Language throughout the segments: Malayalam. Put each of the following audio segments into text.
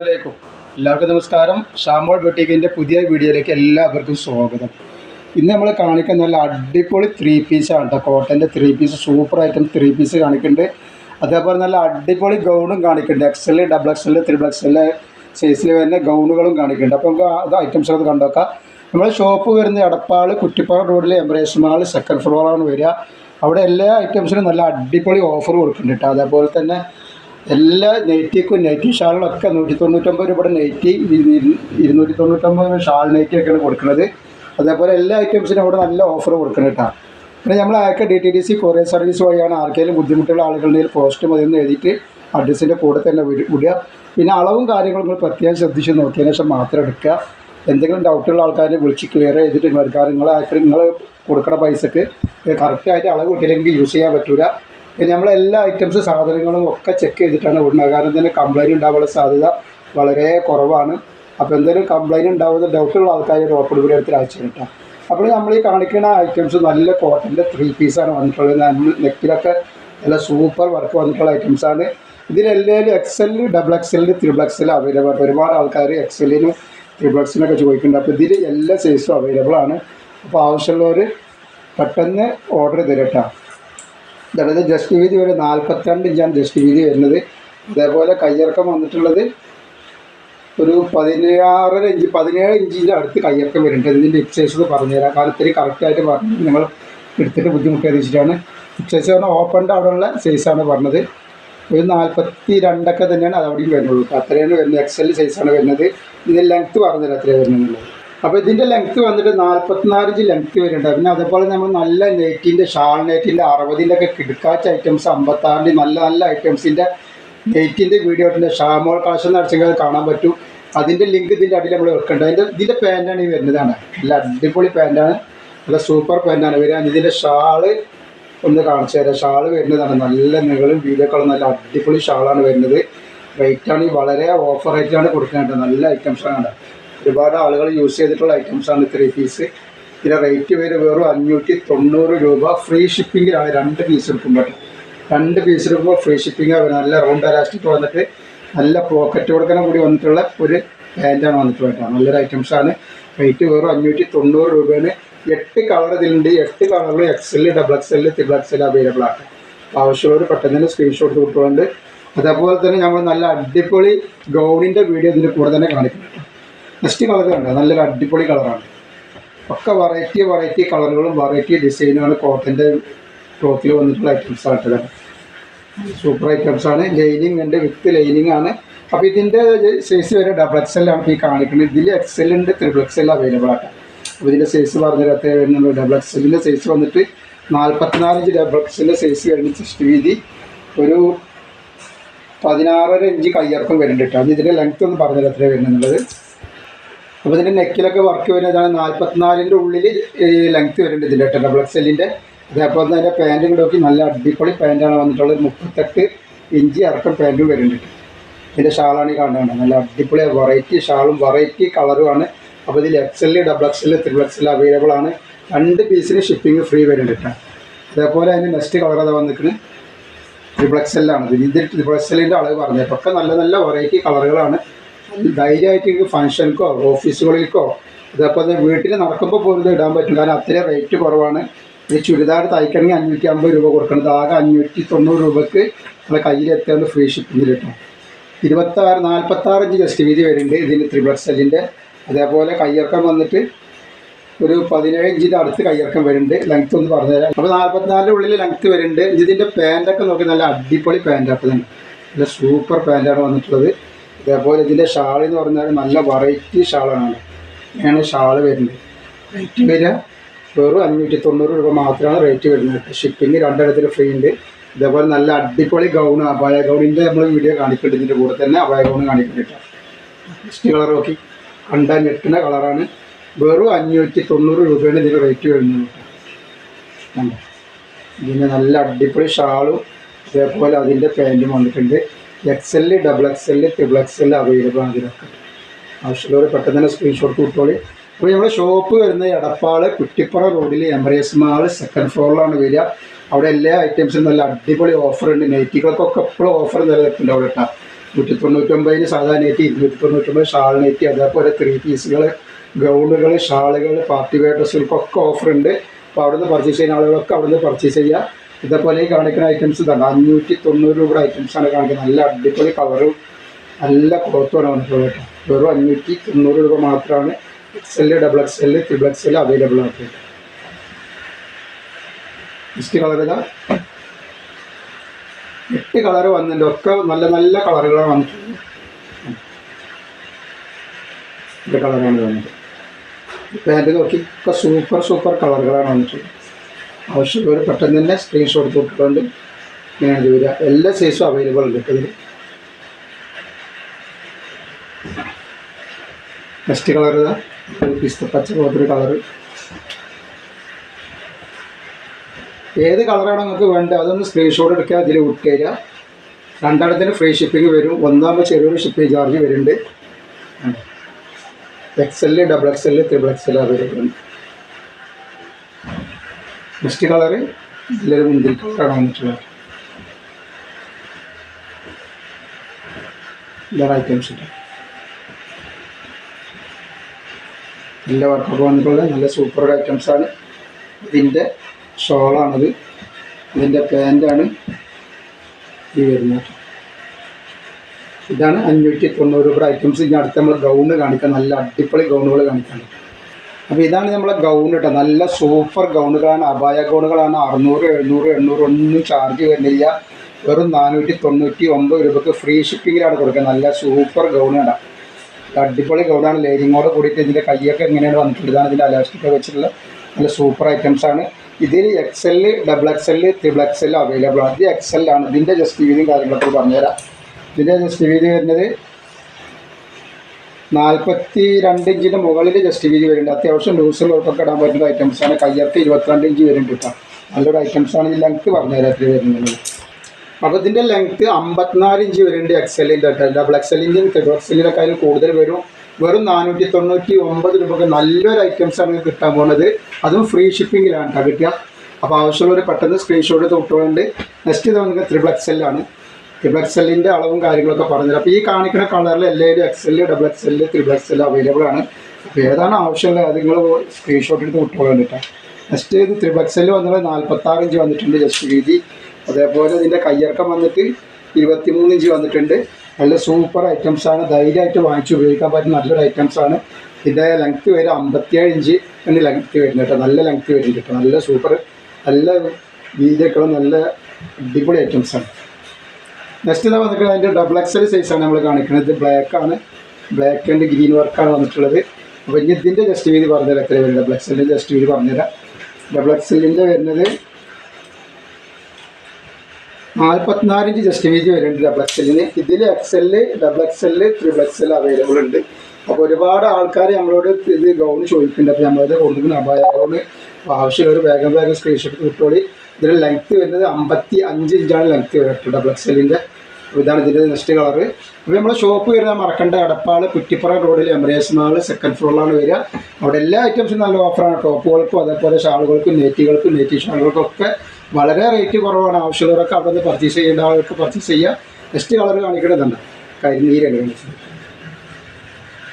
എല്ലാവർക്കും നമസ്കാരം. ഷാമോൾ ബൊട്ടീക്കിന്റെ പുതിയ വീഡിയോയിലേക്ക് എല്ലാവർക്കും സ്വാഗതം. ഇന്ന് നമ്മൾ കാണിക്കുന്ന നല്ല അടിപൊളി ത്രീ പീസാണ് കേട്ടോ കോട്ടന്റെ three piece super item three piece കാണിക്കുന്നുണ്ട് അതേപോലെ നല്ല അടിപൊളി ഗൗണും കാണിക്കുന്നുണ്ട് XL double XL triple XL സൈസിൽ വരുന്ന ഗൗണുകളും കാണിക്കുന്നുണ്ട് അപ്പോൾ നമുക്ക് അത് ഐറ്റംസ് ഒക്കെ കണ്ടോക്കാം. നമ്മൾ ഷോപ്പ് വരുന്ന എടപ്പാൾ കുറ്റിപ്പാറ റോഡിൽ എംബ്രേസ് മാൾ സെക്കൻഡ് ഫ്ലോറാണ് വരിക. അവിടെ എല്ലാ ഐറ്റംസിനും നല്ല അടിപൊളി ഓഫർ കൊടുക്കുന്നുണ്ട് കേട്ടോ അതേപോലെ തന്നെ എല്ലാ നെറ്റിക്കും നെറ്റി ഷാളിനൊക്കെ നൂറ്റി തൊണ്ണൂറ്റൊമ്പത് രൂപയുടെ നെറ്റി ഇരു- ഇരുന്നൂറ്റി തൊണ്ണൂറ്റൊമ്പത് ഷാൾ നെറ്റിയൊക്കെയാണ് കൊടുക്കുന്നത്. അതേപോലെ എല്ലാ ഐറ്റംസിനും അവിടെ നല്ല ഓഫർ കൊടുക്കണം കേട്ടോ. പിന്നെ നമ്മൾ അയക്ക D T D C courier service വഴിയാണ് ആർക്കെങ്കിലും ബുദ്ധിമുട്ടുള്ള ആളുകളുടെ പോസ്റ്റ് മതി എന്ന് എഴുതിയിട്ട് അഡ്രസ്സിന്റെ കൂടെ തന്നെ വിടുക. പിന്നെ അളവും കാര്യങ്ങളും നിങ്ങൾ പ്രത്യേകം ശ്രദ്ധിച്ച് നോക്കിയതിന് ശേഷം മാത്രം എടുക്കുക. എന്തെങ്കിലും ഡൗട്ടുള്ള ആൾക്കാരെ വിളിച്ച് ക്ലിയർ ചെയ്തിട്ട് എടുക്കുക നിങ്ങൾ നിങ്ങൾ കൊടുക്കുന്ന പൈസക്ക് കറക്റ്റായിട്ട് അളവ് കിട്ടിയില്ലെങ്കിൽ യൂസ് ചെയ്യാൻ പറ്റില്ല പിന്നെ നമ്മൾ എല്ലാ ഐറ്റംസ് സാധനങ്ങളും ഒക്കെ ചെക്ക് ചെയ്തിട്ടാണ് വിടുന്നത് കാരണം തന്നെ കംപ്ലൈന്റ് ഉണ്ടാവാനുള്ള സാധ്യത വളരെ കുറവാണ്. അപ്പോൾ എന്തെങ്കിലും കംപ്ലൈന്റ് ഉണ്ടാവുന്ന ഡൗട്ടുള്ള ആൾക്കാർ റോപ്പിഡ് കൂടി എടുത്ത് അയച്ചു കിട്ടാം അപ്പോൾ നമ്മൾ ഈ കാണിക്കുന്ന ഐറ്റംസ് നല്ല കോട്ടന്റെ ത്രീ പീസാണ് വന്നിട്ടുള്ളത്. നമ്മൾ നെക്കിലൊക്കെ നല്ല സൂപ്പർ വർക്ക് വന്നിട്ടുള്ള ഐറ്റംസാണ് ഇതിലെല്ലാവരും XL double XL triple XL available ആണ്. ഒരുപാട് ആൾക്കാർ എക്സലിനും ത്രിബിൾ എക്സലിനൊക്കെ ചോദിക്കുന്നുണ്ട്. അപ്പോൾ ഇതിൽ എല്ലാ സൈസും അവൈലബിൾ ആണ്. അപ്പോൾ ആവശ്യമുള്ളവർ പെട്ടെന്ന് ഓർഡർ തരട്ടോ അതായത് ജസ്റ്റ് വീതി ഒരു നാൽപ്പത്തിരണ്ട് ഇഞ്ചാണ് ജസ്റ്റ് വീതി വരുന്നത്. അതേപോലെ കയ്യിറക്കം വന്നിട്ടുള്ളത് ഒരു പതിനാറര ഇഞ്ച് പതിനേഴ് ഇഞ്ചിന്റെ അടുത്ത് കയ്യിറക്കം വരുന്നുണ്ട്. ഇതിന്റെ എക്സൈസ് പറഞ്ഞുതരാം. കാരണം ഇത്തിരി കറക്റ്റായിട്ട് പറഞ്ഞു നിങ്ങൾ എടുത്തിട്ട് ബുദ്ധിമുട്ട് വെച്ചിട്ടാണ് എക്സൈസ് പറഞ്ഞാൽ ഓപ്പണിന്റെ അവിടെയുള്ള സൈസാണ് പറഞ്ഞത്. ഒരു നാൽപ്പത്തി രണ്ടൊക്കെ തന്നെയാണ് അത് അവിടെയും വരുന്നുള്ളൂ. അത്രയാണ് വരുന്നത്. എക്സൽ സൈസാണ് വരുന്നത്. ഇതിന്റെ ലെങ്ത്ത് പറഞ്ഞുതരാം അത്രയാണ് വരുന്നത് അപ്പോൾ ഇതിന്റെ ലെങ്ത്ത് വന്നിട്ട് നാൽപ്പത്തിനാല് ഇഞ്ച് ലെങ്ത്ത് വരുന്നുണ്ട്. പിന്നെ അതുപോലെ നമ്മൾ നല്ല നെറ്റിന്റെ ഷാൾ നെറ്റിന്റെ അറുപതിന്റെ ഒക്കെ കിടക്കാച്ച ഐറ്റംസ് അമ്പത്താറിന്റെ നല്ല നല്ല ഐറ്റംസിന്റെ നെറ്റിന്റെ വീഡിയോ ഷാമോൾ കളക്ഷൻ നടച്ചെങ്കിൽ അത് കാണാൻ പറ്റും. അതിന്റെ ലിങ്ക് ഇതിന്റെ അടിയിൽ നമ്മൾ വെക്കേണ്ടത് അതിന്റെ ഇതിന്റെ പാന്റാണ് ഈ വരുന്നതാണ് നല്ല അടിപൊളി പാന്റാണ് നല്ല സൂപ്പർ പാന്റാണ് വരിക. ഇതിന്റെ ഷാൾ ഒന്ന് കാണിച്ചു തരാം. ഷാൾ വരുന്നതാണ് നല്ല നിങ്ങളും വീഡിയോക്കളും നല്ല അടിപൊളി ഷാളാണ് വരുന്നത്. റേറ്റാണ് വളരെ ഓഫർ റേറ്റാണ് കൊടുക്കുന്നത് നല്ല ഐറ്റംസാണ് ഒരുപാട് ആളുകൾ യൂസ് ചെയ്തിട്ടുള്ള ഐറ്റംസാണ് ത്രീ പീസ് ഇതിന്റെ റേറ്റ് വരെ വെറും അഞ്ഞൂറ്റി തൊണ്ണൂറ് രൂപ ഫ്രീ ഷിപ്പിങ്ങിലാണ് രണ്ട് പീസ് എടുക്കുമ്പോൾ രണ്ട് പീസ് എടുക്കുമ്പോൾ ഫ്രീ ഷിപ്പിംഗ് നല്ല റൗണ്ട് അലാസ്റ്റിക് വന്നിട്ട് നല്ല പോക്കറ്റ് കൊടുക്കണം കൂടി വന്നിട്ടുള്ള ഒരു പാന്റാണ് വന്നിട്ടുള്ളത് നല്ലൊരു ഐറ്റംസാണ് റേറ്റ് വെറും അഞ്ഞൂറ്റി തൊണ്ണൂറ് രൂപയാണ് എട്ട് കളർ ഇതിലുണ്ട്. എട്ട് കളറിൽ XL double XL triple XL available ആണ്. ആവശ്യമുള്ളവർ പെട്ടെന്ന് തന്നെ സ്ക്രീൻഷോട്ട് കൊടുത്തുകൊണ്ട് അതേപോലെ തന്നെ നമ്മൾ നല്ല അടിപൊളി ഗൗണിന്റെ വീഡിയോ ഇതിന്റെ കൂടെ തന്നെ കാണിക്കുന്നുണ്ട്. നെക്സ്റ്റ് കളർ നല്ലൊരു അടിപൊളി കളറാണ്. ഒക്കെ വെറൈറ്റി വെറൈറ്റി കളറുകളും വെറൈറ്റി ഡിസൈനുമാണ് കോട്ടന്റെ ക്ലോത്തിൽ വന്നിട്ടുള്ള ഐറ്റംസ് ആയിട്ടുള്ളത് സൂപ്പർ ഐറ്റംസ് ആണ്. ലൈനിങ് ഉണ്ട് വിത്ത് ലൈനിങ് ആണ്. അപ്പോൾ ഇതിന്റെ സൈസ് വരെ ഡബിൾ എക്സ് എൽ ആണ് ഈ കാണിക്കുന്നത്. ഇതിൽ എക്സ് എക്സൽ ഉണ്ട് ത്രിബിൾ എൽ അവൈലബിൾ ആണ് അപ്പോൾ ഇതിന്റെ സൈസ് പറഞ്ഞിട്ട് വരുന്നുള്ളൂ ഡബിൾ എക്സ് എല്ലിന്റെ സൈസ് വന്നിട്ട് നാൽപ്പത്തിനാല് ഇഞ്ച് ഡബിൾ എല്ലിന്റെ സൈസ് വരുന്ന ചെസ്റ്റ് വീതി ഒരു പതിനാറര ഇഞ്ച് കയ്യിറക്കം വരുന്നുണ്ട് കേട്ടോ. അത് ഇതിന്റെ ലെങ്ത് ഒന്ന് പറഞ്ഞിട്ട് എത്രയാണ് വരുന്നുള്ളത്. അപ്പോൾ ഇതിന്റെ നെക്കിലൊക്കെ വർക്ക് വരുന്നതാണ് നാൽപ്പത്തിനാലിന്റെ ഉള്ളിൽ ലെങ്ത് വരുന്നുണ്ട് ഇതിന്റെ ഡബിൾ എക്സലിന്റെ അതേപോലെ തന്നെ അതിന്റെ പാന്റും നോക്കി നല്ല അടിപൊളി പാന്റാണ് വന്നിട്ടുള്ളത്. മുപ്പത്തെട്ട് ഇഞ്ച് ഇറക്കം പാന്റും വരുന്നുണ്ട്. ഇതിന്റെ ഷാളാണ് ഈ കാണുന്നത് നല്ല അടിപൊളി വെറൈറ്റി ഷാളും വെറൈറ്റി കളറുമാണ് അപ്പോൾ ഇതിൽ XL double XL triple XL available ആണ്. രണ്ട് പീസിന് ഷിപ്പിംഗ് ഫ്രീ വരുന്നുണ്ട് അതേപോലെ അതിന്റെ നെക്സ്റ്റ് കളർ അതാ വന്നിരിക്കുന്നത് ത്രിബിൾ എക്സെല്ലാണ് ഇത് ഇതിൽ ത്രിബിൾ എക്സലിന്റെ അളവ് പറഞ്ഞത്. ഒക്കെ നല്ല നല്ല വെറൈറ്റി കളറുകളാണ് ധൈര്യമായിട്ട് ഫംഗ്ഷനിക്കോ ഓഫീസുകളിലേക്കോ ഇതേപോലെ വീട്ടിൽ നടക്കുമ്പോൾ പോലും ഇത് ഇടാൻ പറ്റും കാരണം അത്രയും റേറ്റ് കുറവാണ്. ഈ ചുരിദാർ തയ്ക്കണമെങ്കിൽ അഞ്ഞൂറ്റി അമ്പത് രൂപ കൊടുക്കുന്നത് ആകെ അഞ്ഞൂറ്റി തൊണ്ണൂറ് രൂപക്ക് നമ്മുടെ കയ്യിൽ എത്താണ്ട് ഫ്രീ ഷിപ്പിങ്ങിൽ കിട്ടും. ഇരുപത്താറ് നാൽപ്പത്താറഞ്ച് ജസ്റ്റ് വീതി വരുന്നുണ്ട് ഇതിന് ത്രിപിൾ സെല്ലിന്റെ അതേപോലെ കയ്യിറക്കം വന്നിട്ട് ഒരു പതിനേഴ് ഇഞ്ചിന്റെ അടുത്ത് കയ്യിറക്കം വരുന്നുണ്ട്. ലെങ്ത് ഒന്ന് പറഞ്ഞുതരാം. അപ്പോൾ നാൽപ്പത്തിനാലിന്റെ ഉള്ളിൽ ലെങ്ത് വരുന്നുണ്ട്. ഇതിന്റെ പാന്റൊക്കെ നോക്കി നല്ല അടിപൊളി പാന്റാണ് നല്ല സൂപ്പർ പാന്റാണ് വന്നിട്ടുള്ളത്. അതേപോലെ ഇതിന്റെ ഷാൾ എന്ന് പറഞ്ഞാൽ നല്ല വെറൈറ്റി ഷാളാണ്. ഇങ്ങനെയാണ് ഷാൾ വരുന്നത്. റേറ്റ് വരിക. വെറും അഞ്ഞൂറ്റി തൊണ്ണൂറ് രൂപ മാത്രമാണ് റേറ്റ് വരുന്നത്. ഷിപ്പിംഗ് രണ്ടിടത്തിൽ ഫ്രീ ഉണ്ട്. ഇതേപോലെ നല്ല അടിപൊളി ഗൗൺ അപായ ഗൗണിന്റെ നമ്മൾ വീഡിയോ കാണിക്കുന്നുണ്ട് ഇതിന്റെ കൂടെ തന്നെ അപായ ഗൗൺ നെക്സ്റ്റ് കളർ നോക്കി. കണ്ടാൽ ഞെട്ടുന്ന കളറാണ് വെറും അഞ്ഞൂറ്റി തൊണ്ണൂറ് രൂപയാണ് ഇതിന് റേറ്റ് വരുന്നത് ഇതിന് നല്ല അടിപൊളി ഷാളും അതേപോലെ അതിന്റെ പാന്റും വന്നിട്ടുണ്ട്. X L double X L triple X L available ആണ് ഇതിനൊക്കെ ആവശ്യമുള്ളവർ പെട്ടെന്ന് തന്നെ സ്ക്രീൻഷോട്ട് കിട്ടോളി അപ്പോൾ നമ്മുടെ ഷോപ്പ് വരുന്നത് എടപ്പാൾ കുറ്റിപ്പുറ റോഡിൽ എംബ്രേസ് മാൾ സെക്കൻഡ് ഫ്ലോറിലാണ് വരിക. അവിടെ എല്ലാ ഐറ്റംസും നല്ല അടിപൊളി ഓഫർ ഉണ്ട്. നൈറ്റികൾക്കൊക്കെ എപ്പോഴും ഓഫർ നിലനിൽക്കുന്നുണ്ട് അവിടെ കേട്ടോ. നൂറ്റി തൊണ്ണൂറ്റൊമ്പതിന് സാധാരണ നെറ്റ് ഇരുന്നൂറ്റി തൊണ്ണൂറ്റൊമ്പത് ഷാൾ നെറ്റ് അതേപോലെ ത്രീ പീസുകൾ ഗൗണുകൾ ഷാളുകൾ പാർട്ടി വെയർ ഡ്രസ്സുകൾക്കൊക്കെ ഉണ്ട്. അപ്പോൾ അവിടുന്ന് പർച്ചേസ് ചെയ്യുന്ന ആളുകളൊക്കെ അവിടുന്ന് പർച്ചേസ് ചെയ്യുക ഇതേപോലെ ഈ കാണിക്കുന്ന ഐറ്റംസ് ഇതാണ് അഞ്ഞൂറ്റി തൊണ്ണൂറ് രൂപയുടെ ഐറ്റംസാണ് കാണിക്കുന്നത്. നല്ല അടിപൊളി കളറും നല്ല ക്ലോത്തുമാണ് വന്നിട്ടുള്ളത് കേട്ടോ. വെറും അഞ്ഞൂറ്റി തൊണ്ണൂറ് രൂപ മാത്രമാണ് X double X L triple X L available ആക്കിയിട്ട് നെക്സ്റ്റ് കളർ ഇതാ. എട്ട് കളർ വന്നിട്ടുണ്ട്. ഒക്കെ നല്ല നല്ല കളറുകളാണ് വന്നിട്ടുള്ളത്. കളറാണ് വന്നത് പാന്റ് നോക്കി ഒക്കെ സൂപ്പർ സൂപ്പർ കളറുകളാണ് വന്നിട്ടുള്ളത്. ആവശ്യമുള്ളവർ പെട്ടെന്ന് തന്നെ സ്ക്രീൻഷോട്ട് തൊട്ടിട്ടുണ്ട് ഇങ്ങനെയാണ് ഇത് വരിക എല്ലാ സൈസും അവൈലബിൾ ഉണ്ട് ഇതിൽ നെക്സ്റ്റ് കളർ പിസ്ത പച്ച പോലത്തൊരു കളർ ഏത് കളറാണ് നിങ്ങൾക്ക് വേണ്ടത്? അതൊന്ന് സ്ക്രീൻഷോട്ട് എടുക്കുക അതിൽ വിട്ട് തരിക. രണ്ടെണ്ണത്തിന് ഫ്രീ ഷിപ്പിംഗ് വരും. ഒന്നാമത് ചെറിയൊരു ഷിപ്പിംഗ് ചാർജ് വരുന്നുണ്ട്. X L double X L triple X L available ഉണ്ട്. നെക്സ്റ്റ് കളറ് ഇതിലൊരു മുന്തിരി കളറാണ് വന്നിട്ടുള്ളത് ഇതാണ് ഐറ്റംസ് നല്ല വർക്കൊക്കെ വന്നിട്ടുള്ളത് നല്ല സൂപ്പർ ഐറ്റംസാണ് ഇതിന്റെ ഷോളാണത് ഇതിന്റെ പാന്റാണ് ഈ വരുന്നത് ഇതാണ് അഞ്ഞൂറ്റി തൊണ്ണൂറ് രൂപ ഐറ്റംസ് ഇനി അടുത്ത് നമ്മൾ ഗൗണ് കാണിക്കാം. നല്ല അടിപൊളി ഗൗണുകൾ കാണിക്കാം. അപ്പോൾ ഇതാണ് നമ്മളെ ഗൗൺ കേട്ടോ നല്ല സൂപ്പർ ഗൗണുകളാണ് അപായ ഗൗണുകളാണ് അറുന്നൂറ് എഴുന്നൂറ് എണ്ണൂറ് ഒന്നും ചാർജ് വരുന്നില്ല. വെറും നാനൂറ്റി തൊണ്ണൂറ്റി ഒമ്പത് രൂപക്ക് ഫ്രീ ഷിപ്പിങ്ങിലാണ് കൊടുക്കുന്നത് നല്ല സൂപ്പർ ഗൗണാണ് അടിപൊളി ഗൗണാണ് ലൈനിങ്ങോട് കൂടിയിട്ട് ഇതിന്റെ കൈയൊക്കെ എങ്ങനെയാണ് വന്നിട്ടുള്ളത്? ഇതാണ് ഇതിന്റെ അലാസ്റ്റിക് വെച്ചിട്ടുള്ള നല്ല സൂപ്പർ ഐറ്റംസ് ആണ്. ഇതിൽ X L double X L triple X L available ആണ്. ഇത് എക്സ് എൽ ആണ് ഇതിന്റെ ജസ്റ്റ് വീതിയും കാര്യങ്ങളൊക്കെ പറഞ്ഞുതരാം. ഇതിന്റെ ജസ്റ്റ് വീതി വരുന്നത് നാൽപ്പത്തി രണ്ട് ഇഞ്ചിന്റെ മുകളിൽ ജസ്റ്റ് വീതി വരുന്നുണ്ട്. അത്യാവശ്യം ലൂസിൽ ഉറപ്പൊക്കെ ഇടാൻ പറ്റുന്ന ആണ്. കയ്യർക്ക് ഇരുപത്തിരണ്ട് ഇഞ്ച് വരുന്നുണ്ട് കേട്ടോ നല്ലൊരു ഐറ്റംസ് ആണ് ഈ ലെങ്ത്ത് പറഞ്ഞുതരാം എത്ര വരുന്നത്. അപ്പോൾ ഇതിന്റെ ലെങ്ത്ത് അമ്പത്തിനാല് ഇഞ്ച് വരുന്നുണ്ട് എക്സലിന്റെ ഡബിൾ എക്സ് തെഡു ത്രിബിൾ എക്സ് എല്ലിന്റെ കാര്യം കൂടുതൽ വരും. വെറും നാനൂറ്റി തൊണ്ണൂറ്റി ഒമ്പത് രൂപക്ക് നല്ലൊരു ഐറ്റംസ് ആണ് കിട്ടാൻ പോകുന്നത് അതും ഫ്രീ ഷിപ്പിങ്ങിലാണ് കേട്ടോ കിട്ടുക. അപ്പോൾ ആവശ്യമുള്ളവർ പെട്ടെന്ന് സ്ക്രീൻഷോട്ട് തൊട്ടുകൊണ്ട് നെക്സ്റ്റ് ഇത് വന്നിട്ട് ത്രിബിൾ എക്സലാണ് ത്രിബിൾ എക്സ് എല്ലിന്റെ അളവും കാര്യങ്ങളൊക്കെ പറഞ്ഞത് അപ്പോൾ ഈ കാണിക്കുന്ന കളറിൽ എല്ലാവരും X L double X L triple X L available ആണ്. അപ്പോൾ ഏതാണ് ആവശ്യമുള്ളത് അത് നിങ്ങൾ സ്ക്രീൻഷോട്ട് എടുത്ത് വിട്ടുകൊള്ളാൻ കേട്ടോ. നെക്സ്റ്റ് ഇത് ത്രിബിൾ എക്സ് എൽ വന്നത് നാൽപ്പത്താറ് ഇഞ്ച് വന്നിട്ടുണ്ട് ജസ്റ്റ് വീതി അതേപോലെ ഇതിന്റെ കയ്യിറക്കം വന്നിട്ട് ഇരുപത്തിമൂന്ന് ഇഞ്ച് വന്നിട്ടുണ്ട്. നല്ല സൂപ്പർ ഐറ്റംസ് ആണ്. ധൈര്യമായിട്ട് വാങ്ങിച്ച് ഉപയോഗിക്കാൻ പറ്റുന്ന നല്ലൊരു ഐറ്റംസ് ആണ്. ഇതിന്റെ ലെങ്ത്ത് വരെ അമ്പത്തിയേഴ് ഇഞ്ച് ആണ് ലെങ്ത്ത് വരുന്നത് കേട്ടോ. നല്ല ലെങ്ത്ത് വരുന്നുണ്ട് കേട്ടോ. നല്ല സൂപ്പർ നല്ല വീതിയൊക്കെ നല്ല അടിപൊളി ഐറ്റംസ് ആണ്. നെക്സ്റ്റ് ഇതാ വന്നിട്ട് അതിന്റെ ഡബിൾ എക്സൽ സൈസാണ് നമ്മൾ കാണിക്കുന്നത്. ബ്ലാക്ക് ആണ്. ബ്ലാക്ക് ആൻഡ് ഗ്രീൻ വർക്കാണ് വന്നിട്ടുള്ളത്. അപ്പോൾ ഇനി ഇതിന്റെ ജസ്റ്റ് വീതി പറഞ്ഞുതരാം. എത്ര വരും ഡബിൾ എക്സലിന്റെ ജസ്റ്റ് വീതി പറഞ്ഞുതരാം. ഡബിൾ എക്സലിന്റെ വരുന്നത് നാൽപ്പത്തിനാല് ഇഞ്ച് ജസ്റ്റ് വീതി വരുന്നുണ്ട് ഡബിൾ എക്സലിന് ഇതിൽ XL double XL triple XL available ഉണ്ട്. അപ്പോൾ ഒരുപാട് ആൾക്കാർ നമ്മളോട് ഇത് ഗൗൺ ചോദിക്കുന്നുണ്ട്. അപ്പോൾ നമ്മളത് കൊടുക്കുന്ന അപായ ഗൗൺ ആവശ്യമുള്ളവർ വേഗം വേഗം സ്ക്രീൻഷോട്ട് കിട്ടോളി ഇതിന്റെ ലെങ്ത്ത് വരുന്നത് അമ്പത്തി അഞ്ച് ഇഞ്ചാണ് ലെങ്ത്ത് വരുന്നത് ഡബിൾ എക്സലിന്റെ അപ്പോൾ ഇതാണ് ഇതിന്റെ നെക്സ്റ്റ് കളറ് അപ്പോൾ നമ്മുടെ ഷോപ്പ് വരുന്നത് മറക്കണ്ട. അടപ്പാൾ കുറ്റിപ്പുറ റോഡിൽ എംബ്രേസ് മാൾ സെക്കൻഡ് ഫ്ലോറിലാണ് വരിക. അവിടെ എല്ലാ ഐറ്റംസും നല്ല ഓഫറാണ് ടോപ്പുകൾക്കും അതേപോലെ ഷാളുകൾക്കും നെറ്റികൾക്കും നെറ്റി ഷാളുകൾക്കും ഒക്കെ വളരെ റേറ്റ് കുറവാണ്. ആവശ്യമുള്ളവരൊക്കെ അവിടെ നിന്ന് പർച്ചേസ് ചെയ്യേണ്ട ആൾക്ക് പർച്ചേസ് ചെയ്യുക നെക്സ്റ്റ് കളർ കാണിക്കണതുണ്ട്. കരിനീരാണ് കാണിച്ചത്.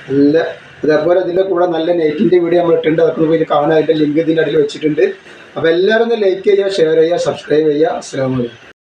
നല്ല അതേപോലെ ഇതിന്റെ കൂടെ നല്ല നെറ്റിന്റെ വീഡിയോ നമ്മൾ ഇട്ടിട്ടുണ്ട്. അതൊക്കെ പോയി കാണാൻ അതിന്റെ ലിങ്ക് ഇതിന്റെ അടിയിൽ വെച്ചിട്ടുണ്ട്. അപ്പോൾ എല്ലാവരും ഒന്ന് ലൈക്ക് ചെയ്യുക ഷെയർ ചെയ്യുക സബ്സ്ക്രൈബ് ചെയ്യുക. അസ്സാം വലൈക്കും